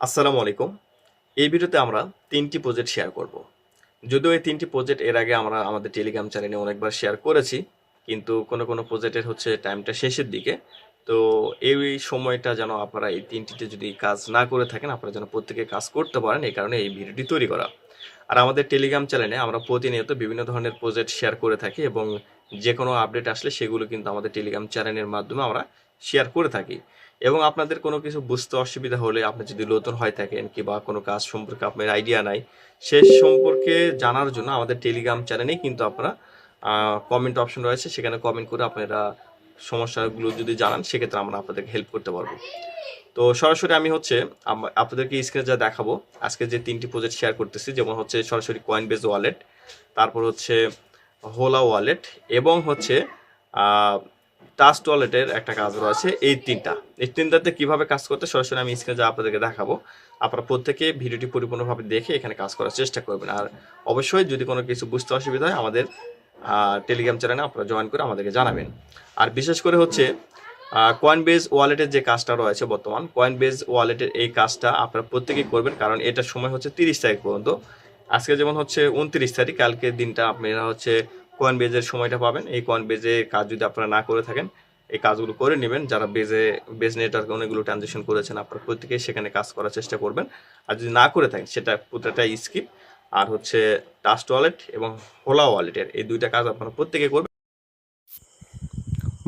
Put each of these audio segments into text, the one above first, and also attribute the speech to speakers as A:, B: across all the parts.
A: আসসালামু আলাইকুম। এই ভিডিওতে আমরা তিনটি প্রজেক্ট শেয়ার করব। যদিও এই তিনটি প্রজেক্ট এর আগে আমরা আমাদের টেলিগ্রাম চ্যানেলে অনেকবার শেয়ার করেছি, কিন্তু কোনো কোনো প্রজেক্টের হচ্ছে টাইমটা শেষের দিকে। তো এই সময়টা যেন আপনারা এই তিনটিতে যদি কাজ না করে থাকেন, আপনারা যেন প্রত্যেকে কাজ করতে পারেন, এই কারণে এই ভিডিওটি তৈরি করা। আর আমাদের টেলিগ্রাম চ্যানেলে আমরা প্রতিনিয়ত বিভিন্ন ধরনের প্রজেক্ট শেয়ার করে থাকি এবং যে কোনো আপডেট আসলে সেগুলো কিন্তু আমাদের টেলিগ্রাম চ্যানেলের মাধ্যমে আমরা শেয়ার করে থাকি। এবং আপনাদের কোনো কিছু বুঝতে অসুবিধা হলে আপনি যদি নতুন হয়ে থাকেন কিংবা কোনো কাজ সম্পর্কে আপনার আইডিয়া নাই, সে সম্পর্কে জানার জন্য আমাদের টেলিগ্রাম চ্যানেলেই কিন্তু আপনারা কমেন্ট অপশন রয়েছে। সেখানে কমেন্ট করে আপনারা সমস্যাগুলো যদি জানান, সেক্ষেত্রে আমরা আপনাদেরকে হেল্প করতে পারব। তো সরাসরি আমি হচ্ছে আপনাদেরকে স্ক্রিনে যা দেখাবো, আজকে যে তিনটি প্রজেক্ট শেয়ার করতেছি, যেমন হচ্ছে সরাসরি কয়েন বেজ ওয়ালেট তারপর হচ্ছে হোলা ওয়ালেট এবং হচ্ছে টাস্ট ওয়ালেটের একটা কাজ রয়েছে, এই তিনটা। এই তিনটাতে কীভাবে কাজ করতে সরাসরি আমি স্ক্রিনে যা আপনাদেরকে দেখাবো। আপনারা প্রত্যেকে ভিডিওটি পরিপূর্ণভাবে দেখে এখানে কাজ করার চেষ্টা করবেন। আর অবশ্যই যদি কোনো কিছু বুঝতে অসুবিধা হয়, আমাদের টেলিগ্রাম চ্যানেলে আপনারা জয়েন করে আমাদেরকে জানাবেন। আর বিশেষ করে হচ্ছে কয়েন বেজ ওয়ালেটের যে কাজটা রয়েছে বর্তমান কয়েন বেজ ওয়ালেটের এই কাজটা আপনারা প্রত্যেকেই করবেন, কারণ এটার সময় হচ্ছে তিরিশ তারিখ পর্যন্ত। আজকে যেমন হচ্ছে উনত্রিশ তারিখ, কালকের দিনটা আপনারা হচ্ছে কয়েন বেজের সময়টা পাবেন। এই কয়েন বেজে কাজ যদি আপনারা না করে থাকেন, এই কাজগুলো করে নেবেন। যারা বেজে, বেজ নেটওয়ার্কে অনেকগুলো ট্রানজেকশন করেছেন, আপনারা প্রত্যেকেই সেখানে কাজ করার চেষ্টা করবেন। আর যদি না করে থাকেন, সেটা পুরোটা স্কিপ আর হচ্ছে টাস্ট ওয়ালেট এবং হোলা ওয়ালেটের এই দুইটা কাজ আপনারা প্রত্যেকে করবেন।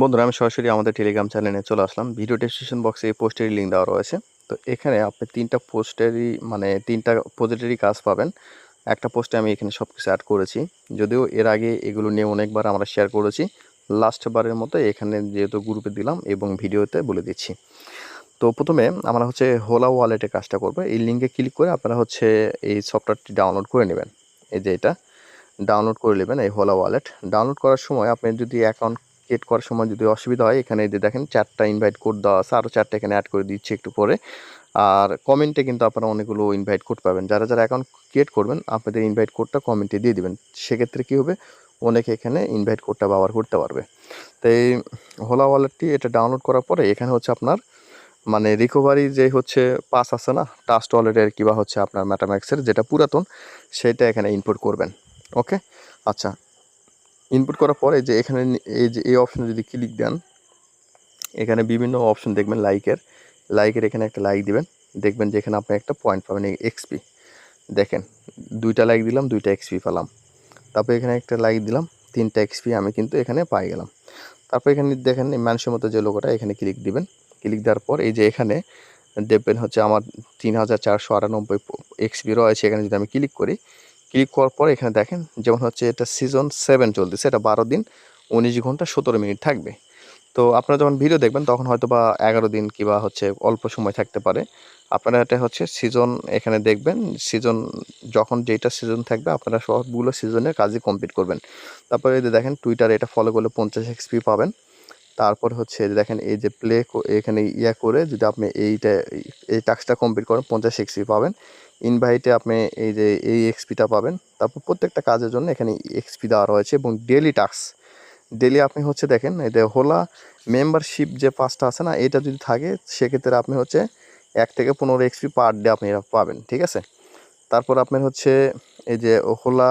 B: বন্ধুরা, আমি সরাসরি আমাদের টেলিগ্রাম চ্যানেলে চলে আসলাম। ভিডিও ডেসক্রিপশন বক্সে এই পোস্টেরই লিঙ্ক দেওয়া রয়েছে। তো এখানে আপনি তিনটা পোস্টেরই মানে তিনটা প্রজেক্টেরই কাজ পাবেন। একটা পোস্টে আমি এখানে সব কিছু অ্যাড করেছি। যদিও এর আগে এগুলো নিয়ে অনেকবার আমরা শেয়ার করেছি লাস্ট বারের মতো এখানে যেহেতু গ্রুপে দিলাম এবং ভিডিওতে বলে দিচ্ছি। তো প্রথমে আমরা হচ্ছে হোলা ওয়ালেটে কাজটা করব। এই লিঙ্কে ক্লিক করে আপনারা হচ্ছে এই সফটওয়্যারটি ডাউনলোড করে নেবেন। এই যে এটা ডাউনলোড করে নেবেন এই হোলা ওয়ালেট ডাউনলোড করার সময় আপনি যদি অ্যাকাউন্ট ক্রিয়েট করার সময় যদি অসুবিধা হয়, এখানে যে দেখেন, চারটা ইনভাইট কোড দেওয়া আছে আরও চারটা এখানে অ্যাড করে দিচ্ছি একটু পরে। আর কমেন্টে কিন্তু আপনারা অনেকগুলো ইনভাইট কোড পাবেন। যারা যারা অ্যাকাউন্ট ক্রিয়েট করবেন, আপনাদের ইনভাইট কোডটা কমেন্টে দিয়ে দেবেন। সেক্ষেত্রে কী হবে? অনেকে এখানে ইনভাইট কোডটা ব্যবহার করতে পারবে। তো এই হোলা ওয়ালেটটি এটা ডাউনলোড করার পরে এখানে হচ্ছে আপনার মানে রিকভারি যে হচ্ছে পাস আছে না টাস্ট ওয়ালেটের কিবা হচ্ছে আপনার ম্যাটাম্যাক্সের যেটা পুরাতন, সেটা এখানে ইনপুট করবেন। ওকে আচ্ছা। ইনপুট করার পরে যে এখানে এই যে এই অপশনে যদি ক্লিক দেন, এখানে বিভিন্ন অপশন দেখবেন লাইকের লাইকের এখানে একটা লাইক দিবেন। দেখবেন যে এখানে আপনি একটা পয়েন্ট পাবেন এক্সপি দেখেন, দুইটা লাইক দিলাম, দুইটা এক্সপি পেলাম। তারপর এখানে একটা লাইক দিলাম, তিনটা এক্সপি আমি কিন্তু এখানে পাই গেলাম। তারপর এখানে দেখেন, এই মানুষের মতো যে লোকটা, এখানে ক্লিক দিবেন। ক্লিক দেওয়ার পর এই যে এখানে দেখবেন হচ্ছে আমার তিন হাজার চারশো আটানব্বই এক্সপি রয়েছে। এখানে যদি আমি ক্লিক করি ক্লিক করার পর এখানে দেখেন, যেমন হচ্ছে এটা সিজন সেভেন চলতেছে, এটা বারো দিন, উনিশ ঘণ্টা সতেরো মিনিট থাকবে। তো আপনারা যখন ভিডিও দেখবেন, তখন হয়তো বা এগারো দিন কিবা হচ্ছে অল্প সময় থাকতে পারে। আপনারা এটা হচ্ছে সিজন এখানে দেখবেন সিজন যখন যেটা সিজন থাকবে, আপনারা সবগুলো সিজনের কাজই কমপ্লিট করবেন। তারপরে এই যে দেখেন টুইটারে এটা ফলো করলে পঞ্চাশ এক্সপি পাবেন। তারপর হচ্ছে দেখেন, এই যে প্লে এখানে ইয়া করে যদি আপনি এইটা, এই টাস্কটা কমপ্লিট করেন, পঞ্চাশ এক্সপি পাবেন। ইনভাইটে আপনি এই যে এই এক্সপিটা পাবেন। তারপর প্রত্যেকটা কাজের জন্য এখানে এক্সপি দেওয়া রয়েছে এবং ডেলি টাস্ক ডেলি আপনি হচ্ছে দেখেন, এই যে হোলা মেম্বারশিপ যে পাঁচটা আছে না এটা যদি থাকে, সেক্ষেত্রে আপনি হচ্ছে এক থেকে পনেরো এক্সপি পার ডে আপনি এটা পাবেন, ঠিক আছে? তারপর আপনার হচ্ছে এই যে হোলা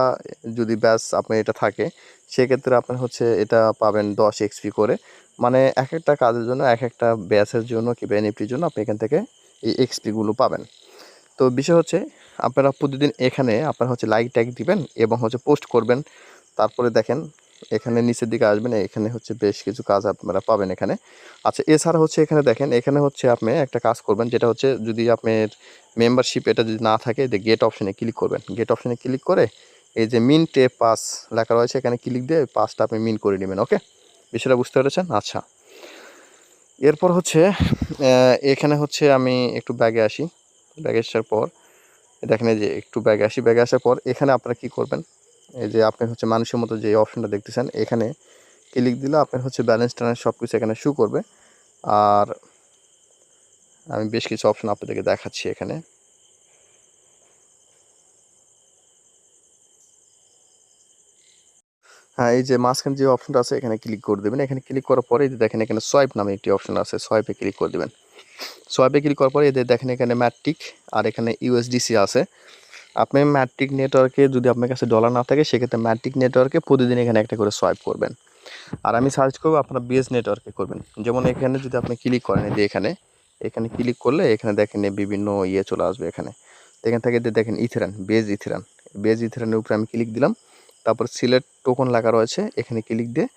B: যদি ব্যাস আপনার এটা থাকে, সেক্ষেত্রে আপনার হচ্ছে এটা পাবেন দশ এক্সপি করে। মানে এক একটা কাজের জন্য, এক একটা ব্যাসের জন্য কি বেনিফিটের জন্য আপনি এখান থেকে এই এক্সপিগুলো পাবেন। তো বিষয় হচ্ছে, আপনারা প্রতিদিন এখানে আপনারা হচ্ছে লাইক ট্যাগ দিবেন এবং হচ্ছে পোস্ট করবেন। তারপরে দেখেন এখানে নিচের দিকে আসবেন, এখানে হচ্ছে বেশ কিছু কাজ আপনারা পাবেন এখানে। আচ্ছা এছাড়া হচ্ছে এখানে দেখেন, এখানে হচ্ছে আপনি একটা কাজ করবেন, যেটা হচ্ছে যদি আপনার মেম্বারশিপ এটা যদি না থাকে, যে গেট অপশনে ক্লিক করবেন। গেট অপশনে ক্লিক করে এই যে মিন টে পাস লেখা রয়েছে, এখানে ক্লিক দিয়ে পাসটা আপনি মিন করে নেবেন ওকে বিষয়টা বুঝতে পেরেছেন? আচ্ছা। এরপর হচ্ছে এখানে হচ্ছে আমি একটু ব্যাগে আসি। ব্যাগে আসার পর, দেখেন যে একটু ব্যাগে আসি। ব্যাগে আসার পর এখানে আপনারা কি করবেন? এই যে আপনি হচ্ছে মানুষের মতো যে অপশনটা দেখতেছেন, এখানে ক্লিক দিলে আপনার হচ্ছে ব্যালেন্স ট্যালেন্স সব কিছু এখানে শু করবে। আর আমি বেশ কিছু অপশন আপনাদেরকে দেখাচ্ছি এখানে। হ্যাঁ এই যে মাঝখানে যে অপশনটা আছে, এখানে ক্লিক করে দেবেন। এখানে ক্লিক করার পরে এই যে দেখেন এখানে সোয়াইপ নামে একটি অপশন আছে সোয়াইপে ক্লিক করে দেবেন। সোয়াইপে ক্লিক করার পরে এদের দেখেন এখানে ম্যাট্রিক আর এখানে ইউএসডিসি আছে। আপনি ম্যাট্রিক নেটওয়ার্কে যদি আপনার কাছে ডলার না থাকে, সেক্ষেত্রে ম্যাট্রিক নেটওয়ার্কে প্রতিদিন এখানে একটা করে সোয়াইপ করবেন। আর আমি সার্চ করব আপনার বিএস নেটওয়ার্কে করবেন। যেমন এখানে যদি আপনি ক্লিক করেন যে এখানে এখানে ক্লিক করলে এখানে দেখেন বিভিন্ন ইয়ে চলে আসবে এখানে। এখান থেকে দেখেন ইথেরান বেজ ইথেরান। বেজ ইথেরানের উপরে আমি ক্লিক দিলাম। তারপর সিলেক্ট টোকন লেখা রয়েছে, এখানে ক্লিক দিয়ে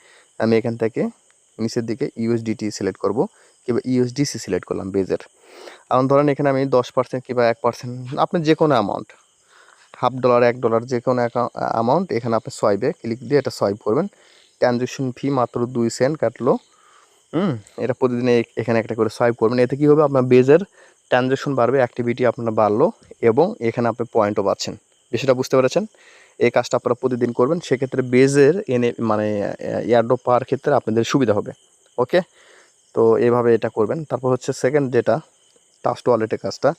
B: আমি এখান থেকে নিচের দিকে ইউএসডিটি সিলেক্ট করব। কিংবা ইউএসডিসি সিলেক্ট করলাম বেজের এখন ধরেন এখানে আমি দশ পার্সেন্ট কিংবা এক পার্সেন্ট আপনার যে কোনো অ্যামাউন্ট ডলার, এক ডলার যে কোনো অ্যামাউন্ট এখানে আপনি সোয়াইপে ক্লিক দিয়ে এটা সোয়াইপ করবেন। ট্রানজ্যাকশন ফি মাত্র দুই সেন্ট কাটলো। হুম, এটা প্রতিদিন এখানে একটা করে সোয়াইপ করবেন। এতে কী হবে? আপনার বেজের ট্রানজ্যাকশন বাড়বে অ্যাক্টিভিটি আপনার বাড়লো এবং এখানে আপনি পয়েন্টও পাচ্ছেন। বিষয়টা বুঝতে পেরেছেন? এই কাজটা আপনারা প্রতিদিন করবেন। সেক্ষেত্রে বেজের এনে মানে এয়ারড্রপ পাওয়ার ক্ষেত্রে আপনাদের সুবিধা হবে। ওকে তো এভাবে এটা করবেন। তারপর হচ্ছে সেকেন্ড যেটা টাস্ট ওয়ালেটের কাজটা।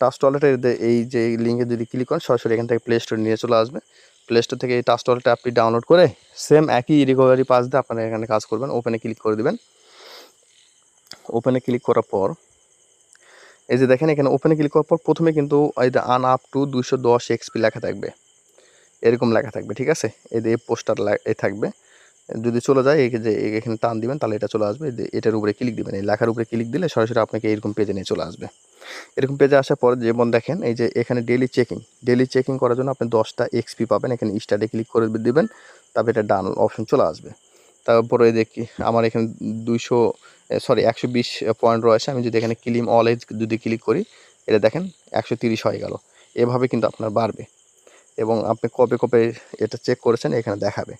B: টাস্ট ওয়ালেটের এই যে লিঙ্কে যদি ক্লিক করেন, সরাসরি এখান থেকে প্লে স্টোর নিয়ে চলে আসবে। প্লে স্টোর থেকে এই টাস্ট ওয়ালেট অ্যাপটি ডাউনলোড করে সেম একই রিকভারি পাস দিয়ে আপনারা এখানে কাজ করবেন। ওপেনে ক্লিক করে দেবেন। ওপেনে ক্লিক করার পর, এই যে দেখেন এখানে ওপেনে ক্লিক করার পর প্রথমে কিন্তু এই যে আন আপ টু দুশো দশ এক্সপি লেখা থাকবে। এরকম লেখা থাকবে, ঠিক আছে? এই যে পোস্টার এ থাকবে। যদি চলে যায়, এই যে এখানে টান দিবেন, তাহলে এটা চলে আসবে। এটার উপরে ক্লিক দিবেন। এই লেখার উপরে ক্লিক দিলে সরাসরি আপনাকে এরকম পেজে নিয়ে চলে আসবে। এরকম পেজে আসার পর যেমন দেখেন, এই যে এখানে ডেলি চেকিং ডেলি চেকিং করার জন্য আপনি দশটা এক্সপি পাবেন। এখানে স্টার্টে ক্লিক করে দেবেন, তারপর এটা ডান অপশন চলে আসবে। তারপরে দেখি, আমার এখানে দুইশো সরি একশো বিশ পয়েন্ট রয়েছে। আমি যদি এখানে ক্লিম অল এজ যদি ক্লিক করি, এটা দেখেন একশো তিরিশ হয়ে গেল। এভাবে কিন্তু আপনার বাড়বে। এবং আপনি কবে কবে এটা চেক করেছেন, এখানে দেখাবে।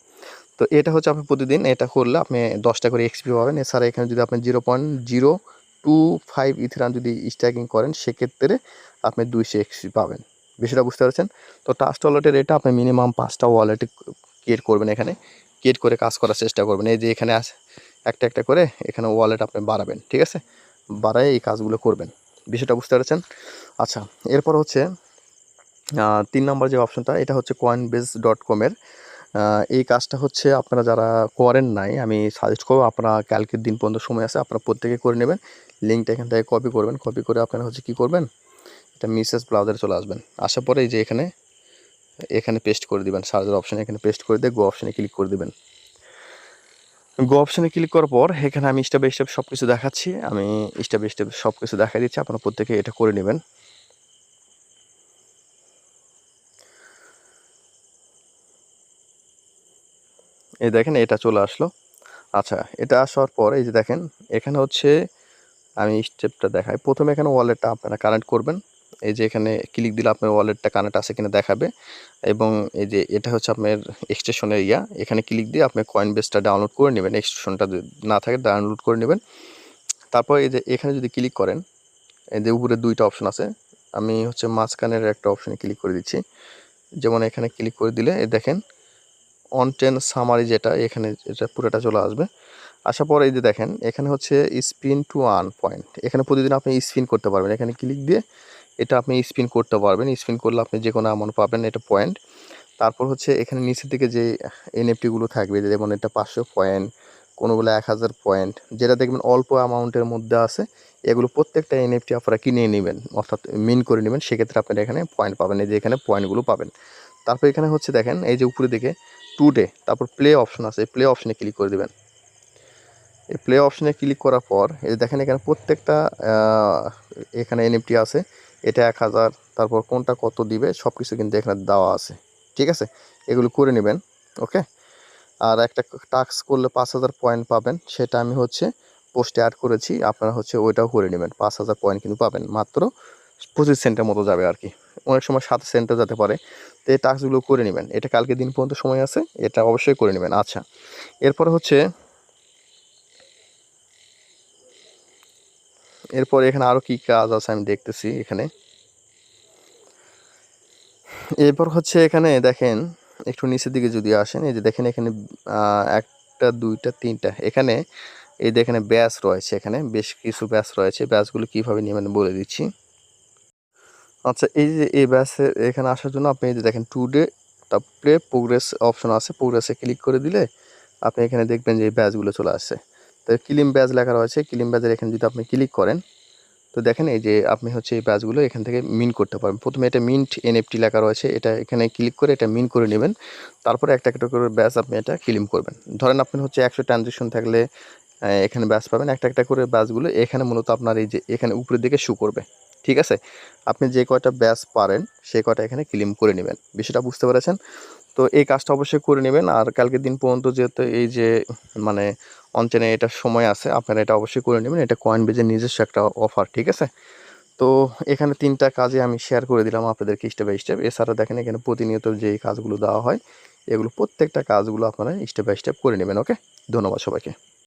B: তো এটা হচ্ছে আপনি প্রতিদিন এটা করলে আপনি দশটা করে এক্সপি পাবেন। এছাড়া এখানে যদি আপনি zero point zero two five Ethereum যদি স্ট্যাকিং করেন, সেক্ষেত্রে আপনি দুইশো এক্সপি পাবেন। বিষয়টা বুঝতে পারছেন? তো টাস্ট ওয়ালেটের এটা আপনি মিনিমাম পাঁচটা ওয়ালেট ক্রিয়েট করবেন এখানে। ক্রিয়েট করে কাজ করার চেষ্টা করবেন। এই যে এখানে একটা একটা করে এখানে ওয়ালেট আপনি বাড়াবেন, ঠিক আছে? বাড়ায় এই কাজগুলো করবেন। বিষয়টা বুঝতে পারছেন? আচ্ছা এরপর হচ্ছে তিন নম্বর যে অপশনটা এটা হচ্ছে কয়েন বেস ডট কমের এই কাজটা হচ্ছে আপনারা যারা করেন নাই, আমি সাজেস্ট করব আপনারা কালকের দিন পর্যন্ত সময় আছে, আপনারা প্রত্যেকে করে নেবেন। লিঙ্কটা এখান থেকে কপি করবেন কপি করে আপনারা হচ্ছে কী করবেন? এটা মিসেস ব্লাউজারে চলে আসবেন। আসার পরে এই যে এখানে এখানে পেস্ট করে দিবেন সার্জার অপশানে এখানে পেস্ট করে দিয়ে গো অপশানে ক্লিক করে দিবেন। গো অপশানে ক্লিক করার পর এখানে আমি স্টেপ বাই স্টেপ সব কিছু দেখাচ্ছি, আমি স্টেপ বাই স্টেপ সব কিছু দেখা দিচ্ছি, আপনারা প্রত্যেকে এটা করে নেবেন। এই দেখেন এটা চলে আসলো। আচ্ছা এটা আসার পর এই যে দেখেন, এখানে হচ্ছে আমি স্টেপটা দেখাই। প্রথমে এখানে ওয়ালেটটা আপনারা কানেক্ট করবেন। এই যে এখানে ক্লিক দিলে আপনার ওয়ালেটটা কানেক্ট আছে কিনা দেখাবে। এবং এই যে এটা হচ্ছে আপনার এক্সটেশনের ইয়া। এখানে ক্লিক দিয়ে আপনি কয়েন বেসটা ডাউনলোড করে নেবেন। এক্সটেশনটা না থাকে ডাউনলোড করে নেবেন। তারপর এই যে এখানে যদি ক্লিক করেন, এই যে উপরে দুইটা অপশন আছে। আমি হচ্ছে মাঝখানের একটা অপশনে ক্লিক করে দিচ্ছি। যেমন এখানে ক্লিক করে দিলে দেখেন অন টেন সামারি যেটা, এখানে এটা পুরোটা চলে আসবে। আসার পর এই যে দেখেন, এখানে হচ্ছে স্পিন টু ওয়ান পয়েন্ট এখানে প্রতিদিন আপনি স্পিন করতে পারবেন। এখানে ক্লিক দিয়ে এটা আপনি স্পিন করতে পারবেন। স্পিন করলে আপনি যে কোনো অ্যামাউন্ট পাবেন, এটা পয়েন্ট তারপর হচ্ছে এখানে নিচের দিকে যে এনএফটিগুলো থাকবে যেমন এটা পাঁচশো পয়েন্ট কোনোগুলো এক হাজার পয়েন্ট যেটা দেখবেন অল্প অ্যামাউন্টের মধ্যে আছে, এগুলো প্রত্যেকটা এনএফটি আপনারা কিনে নেবেন, অর্থাৎ মিন করে নেবেন। সেক্ষেত্রে আপনারা এখানে পয়েন্ট পাবেন, এই যে এখানে পয়েন্টগুলো পাবেন। তারপর এখানে হচ্ছে দেখেন, এই যে উপরে দিকে টুডে তারপর প্লে অপশন আছে প্লে অপশনে ক্লিক করে দেবেন। এই প্লে অপশনে ক্লিক করার পর, এই দেখেন এখানে প্রত্যেকটা এখানে এনএফটি আছে, এটা এক হাজার, তারপর কোনটা কত দিবে সব কিছু কিন্তু এখানে দেওয়া আছে, ঠিক আছে? এগুলো করে নেবেন ওকে আর একটা টাস্ক করলে পাঁচ হাজার পয়েন্ট পাবেন, সেটা আমি হচ্ছে পোস্টে অ্যাড করেছি, আপনারা হচ্ছে ওইটাও করে নেবেন, পাঁচ হাজার পয়েন্ট কিন্তু পাবেন, মাত্র পঁচিশ সেন্টের মতো যাবে আর কি। অনেক সময় সাত সেন্টে যেতে পারে এই টাস্কগুলো করে নেবেন। এটা কালকে দিন পর্যন্ত সময় আছে, এটা অবশ্যই করে নেবেন। আচ্ছা এরপর হচ্ছে এরপর এখানে আরও কী কাজ আছে আমি দেখতেছি এখানে। এরপর হচ্ছে এখানে দেখেন, একটু নিচের দিকে যদি আসেন, এই যে দেখেন এখানে একটা, দুইটা, তিনটা, এখানে এই দেখেন ব্যাস রয়েছে এখানে, বেশ কিছু ব্যাস রয়েছে। ব্যাসগুলো কীভাবে নেবেন বলে দিচ্ছি। আচ্ছা এই যে এই ব্যাসে এখানে আসার জন্য আপনি এই যে দেখেন টুডে তারপরে প্রোগ্রেস অপশন আছে। প্রোগ্রেসে ক্লিক করে দিলে আপনি এখানে দেখবেন যে এই ব্যাচগুলো চলে আসছে। তো ক্লিম ব্যাচ লেখা রয়েছে। ক্লিম ব্যাচের এখানে যদি আপনি ক্লিক করেন, তো দেখেন এই যে আপনি হচ্ছে এই ব্যাচগুলো এখান থেকে মিন করতে পারবেন। প্রথমে এটা মিন্ট এনএফটি লেখা রয়েছে। এটা এখানে ক্লিক করে এটা মিন করে নেবেন। তারপরে একটা একটা করে ব্যাচ আপনি এটা ক্লিম করবেন। ধরেন আপনি হচ্ছে একশো ট্রানজেকশন থাকলে এখানে ব্যাচ পাবেন। একটা একটা করে ব্যাচগুলো এখানে মূলত আপনার এই যে এখানে উপরের দিকে শু করবে। ঠিক আছে? আপনি যে কয়টা ব্যাচ পারেন, সে কয়টা এখানে ক্লিম করে নেবেন। বিষয়টা বুঝতে পেরেছেন? তো এই কাজটা অবশ্যই করে নেবেন। আর কালকের দিন পর্যন্ত যেহেতু এই যে মানে অনচেনে এটা সময় আছে, আপনারা এটা অবশ্যই করে নেবেন। এটা কয়েন বেজের নিজস্ব একটা অফার ঠিক আছে? তো এখানে তিনটা কাজে আমি শেয়ার করে দিলাম আপনাদেরকে স্টেপ বাই স্টেপ এছাড়া দেখেন এখানে প্রতিনিয়ত যে কাজগুলো দেওয়া হয়, এগুলো প্রত্যেকটা কাজগুলো আপনারা স্টেপ বাই স্টেপ করে নেবেন ওকে ধন্যবাদ সবাইকে।